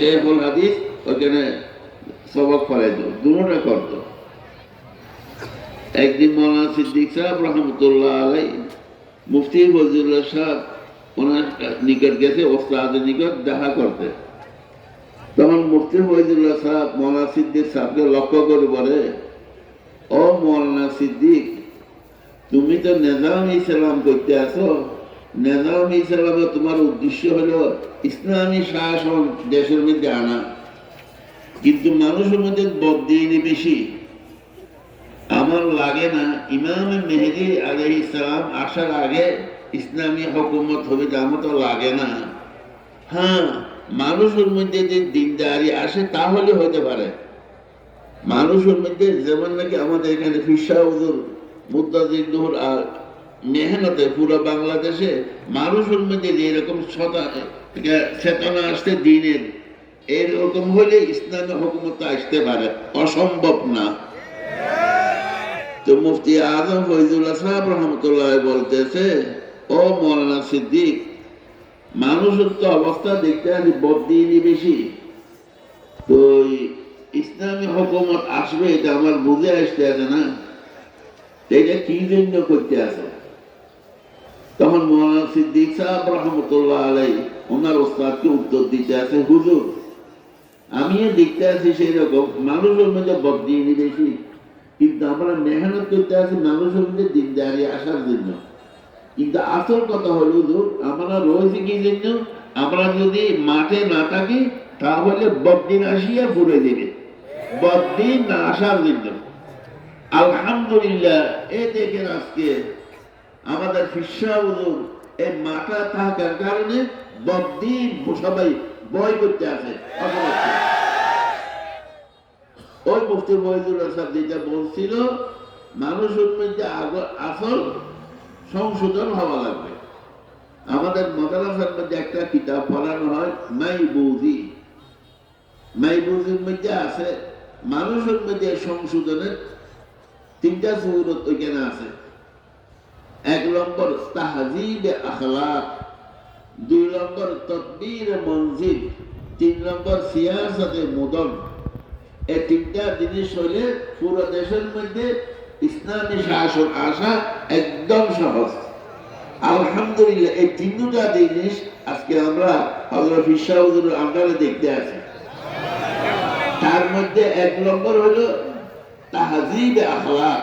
শেখুল হাদিস ওখানে সবক ফলাইতো। দুটা করতো। একদিন মৌলানা সিদ্দিক সাহেব রহমতুল্লাহ আলাই মুফতি ফজলুল্লাহ সাহেব ওনার নিকট গেছে, ওস্তাদের নিকট দেখা করতে। তখন মুফতি ফজলুল্লাহ সাহেব মৌলানা সিদ্দিক সাহেবকে লক্ষ্য করে বলে, ও মৌলানা সিদ্দিক, তুমি তো নেজাম ইসলাম করতে আসো। নেজাম ইসলামে তোমার উদ্দেশ্য হলো ইসলামী শাসন দেশের মধ্যে আনা। কিন্তু মানুষের মধ্যে বদিনী বেশি। আমার লাগে না, ইমাম মেহেদি আলহ ইসলাম আসার আগে ইসলামী হকুমত হবে আমার তো লাগে না। হ্যাঁ মানুষের মধ্যে যে দিনদারি আসে তাহলে হতে পারে। মানুষের মধ্যে যেমন নাকি আমাদের এখানে ফিসা মুদাজির আর মেহনতে পুরো বাংলাদেশে মানুষের মধ্যে যে এরকম চেতনা আসতে দিনের, এরকম হলে ইসলামী হুকুমত আসতে পারে। অসম্ভব না। তো মুফতি আজম ফৈজুল্লাহ সাহেব রহমতুল্লাহ বলতেছে, ও মৌলানা সিদ্দিক, মানুষের তো অবস্থা দেখতে আছি বদিনই বেশি। তো ইসলামী হুকুমত আসবে, এটা আমার বুঝে আসতে আছে না। এটা কি জন্য করতে আছে তখন মৌলানা সিদ্দিক সাহেব রহমতুল্লাহ আলাই ওনার ওস্তাদকে উত্তর দিতে আছে, হুজুর, আমিও দেখতে আছি সেই রকম মানুষের মধ্যে বদিনই বেশি। কিন্তু আমরা মেহনত করতে আছি মানুষের মধ্যে দিনদারি আসার জন্য। কিন্তু আসল কথা হলো ধর আমরা রয়েছি কি জন্য? আমরা যদি মাঠে না থাকি, তাহলে বদিন আসিয়া ঘুরে দেবে বদিন না আসার জন্য। আলহামদুলিল্লাহ এ দেখেন আজকে আমাদের ফিসা হুজুর এই মাঠা থাকার কারণে বদিন সবাই বয় করতে আসে। ওই মুফতি মহিদুল্লাহ সাহেব যেটা বলছিল মানুষের মধ্যে আসল সংশোধন হওয়া লাগবে। আমাদের মাদ্রাসার মধ্যে একটা কিতাব পড়ানো হয় মাই বৌদি মাই বৌদির মধ্যে আছে, মানুষের মধ্যে সংশোধনের তিনটা সৌরত ওইখানে আছে। এক নম্বর তাহাজিব আখলাক, দুই নম্বর তদবির মঞ্জিল তিন নম্বর সিয়াসতে মুদন। এই তিনটা জিনিস হলে পুরো দেশের মধ্যে ইসলামী শাসন আসা একদম সহজ। আলহামদুলিল্লাহ, এই তিনটা জিনিস আজকে আমরা হজরত ইসাউদ্দুর আন্ডারে দেখতে আছি। তার মধ্যে এক নম্বর হলো তাহাজিব আখলাক।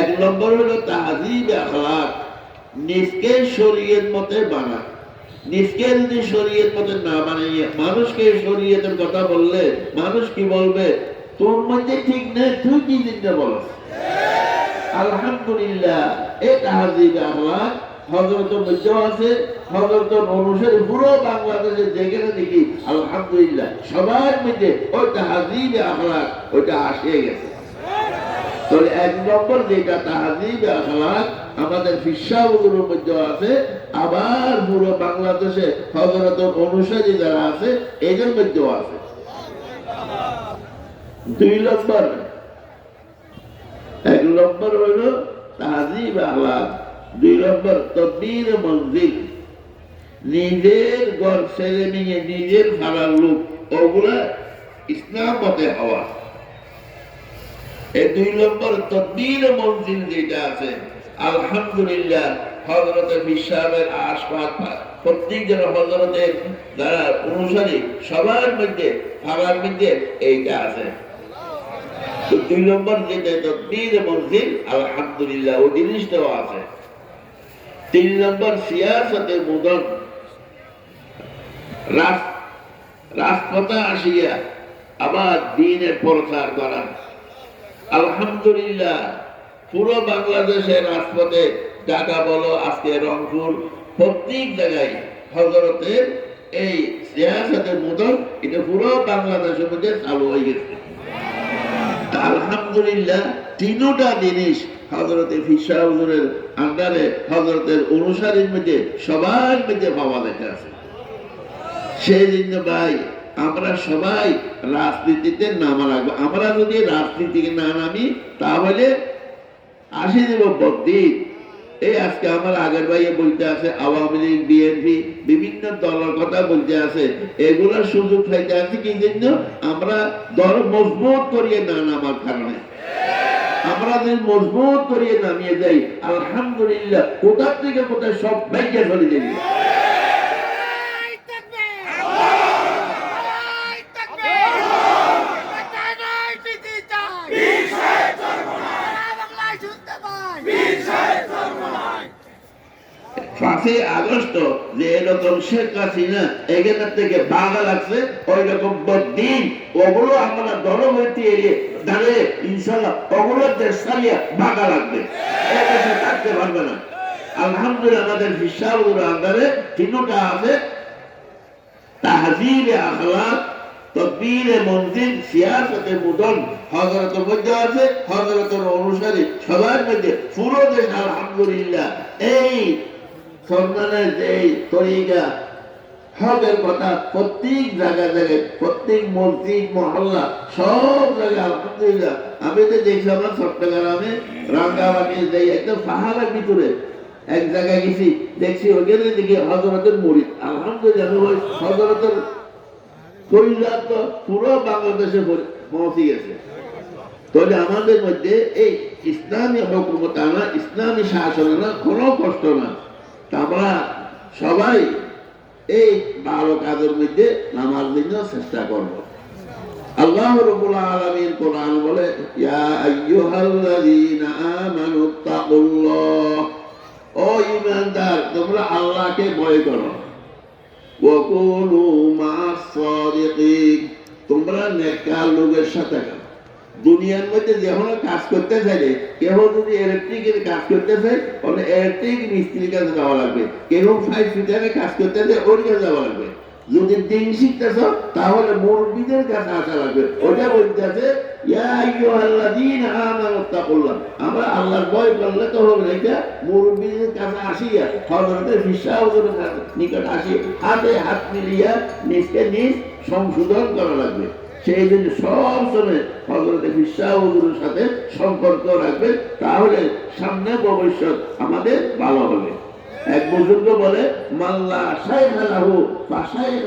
এক নম্বর হলো তাহাজিব আখলাক। নিজকে মতে নিজকে যদি মতে না মানুষকে শরীয়তের কথা বললে মানুষ কি বলবে? তোর মধ্যে ঠিক নেই, তুই কি চিন্তা বলস? আলহামদুলিল্লাহ তাহাজিব আখলাক হজরত আছে হজরত অনুসারী পুরো বাংলাদেশে যেখানে দেখি, আলহামদুলিল্লাহ, সবার মধ্যে ওই তাহাজিব আখলাক, ওইটা আসে গেছে। তাহলে এক নম্বর যেটা আখলাক, আমাদের মধ্যে আছে, আবার পুরো বাংলাদেশে অনুসারী যারা আছে, এদের মধ্যেও আছে। দুই নম্বর, এক নম্বর হইল তাহাজিব আখলাক, দুই নম্বর মঞ্জিল। নিজের ছেড়ে নিয়ে নিজের ভাড়ার লোক, ওগুলা ইসলাম মতে হওয়া। এই দুই নম্বর তদ্বির মঞ্জিল যেটা আছে, আলহামদুলিল্লাহ আশপাশ প্রত্যেক জন হজরতের অনুসারী, সবার মধ্যে মধ্যে এইটা আছে। দুই নম্বর যেটা তদ্বির মঞ্জিল, আলহামদুলিল্লাহ ওই জিনিসটাও আছে। তিন নম্বর সিয়াসতে মুদন। রাজপথে আসিয়া আবার দিনের প্রচার করা আলহামদুলিল্লাহ, পুরো বাংলাদেশের রাজপথে ঢাকা বলো, আজকে রংপুর, প্রত্যেক জায়গায় হজরতের এই সিয়াসতের মতন এটা পুরো বাংলাদেশের মধ্যে চালু হয়ে গেছে। আলহামদুলিল্লাহ, তিনোটা জিনিস হজরতে ফিসা হুজুরের আন্ডারে হজরতের অনুসারীর মধ্যে সবার মধ্যে পাওয়া দেখা আছে। সেই জন্য ভাই আমরা সবাই রাজনীতিতে নামা রাখব আমরা যদি রাজনীতিকে না নামি, তাহলে আসি দেব বদিন এই আজকে আমার আগের ভাইয়ে বলতে আছে, আওয়ামী লীগ, বিএনপি, বিভিন্ন দলের কথা বলতে আছে। এগুলোর সুযোগ খাইতে আছে কি জন্য? আমরা দল মজবুত করিয়ে না নামার কারণে। আমরা যদি মজবুত করিয়ে নামিয়ে যাই আলহামদুলিল্লাহ কোথার থেকে কোথায় সব ব্যাংকে চলে যাবে আল্লাহু তাকবীর আল্লাহু তাকবীর বাঁচাই নাই দিতে চাই বিশাল সর্বনাশ বাংলায় শুনতে পাই পাঁচই আগস্ট যে এরকম শেখ হাসিনা এখান থেকে বাঘা লাগছে ওই রকম দিন ওগুলো আমরা দলবর্তী এরিয়ে দাঁড়িয়ে ইনশাল্লাহ ওগুলো দেশ চালিয়ে বাঘা লাগবে। এ দেশে থাকতে পারবে না। আলহামদুলিল্লাহ আমাদের বিশ্বাসগুলো আন্দারে তিনটা আছে। তাহজিবে আখলাক তকবীরে মন্দির সিয়াসতে মুদন হজরতের মধ্যে আছে হজরতের অনুসারী সবার মধ্যে পুরো দেশ আলহামদুলিল্লাহ। এই সন্তানের যে তরিকা, হকের কথা প্রত্যেক জায়গায় জায়গায় প্রত্যেক মসজিদ, মহল্লা, সব জায়গায় আলহামদুলিল্লাহ। আমি তো দেখছি আমরা চট্টগ্রামে রাঙ্গামাটি যাই একদম পাহাড়ের ভিতরে এক জায়গায় গেছি, দেখছি ওখানে দেখি হজরতের মরিদ। আলহামদুলিল্লাহ হজরতের তো পুরো বাংলাদেশে পৌঁছে গেছে। তাহলে আমাদের মধ্যে এই ইসলামী হকুমত আনা, ইসলামী শাসন আনা কোনো কষ্ট না। আমরা সবাই এই ভালো কাজের মধ্যে নামার জন্য চেষ্টা করব। আল্লাহ রবুল আলমীর কোরআন বলে ও ইমানদার তোমরা আল্লাহকে ভয় করো তোমরা নেককার লোকের সাথে দুনিয়ার মধ্যে যখন কাজ করতে চাইলে কেউ যদি ইলেকট্রিকের কাজ করতে চায়, তাহলে ইলেকট্রিক মিস্ত্রির কাছে যাওয়া লাগবে। কেউ ফাইভ ফিটারে কাজ করতে চায়, ওর কাছে যাওয়া লাগবে। যদি দিন শিখতেছ, তাহলে মুরব্বীদের কাছে আসা লাগবে। ওটা বলতেছে সংশোধন করা লাগবে। সেই সব সময় হজরতে বিশ্বাস হুজুরের সাথে সম্পর্ক রাখবে, তাহলে সামনে ভবিষ্যৎ আমাদের ভালো হবে। এক বুজুর্গ বলে, মাল্লা সাহেব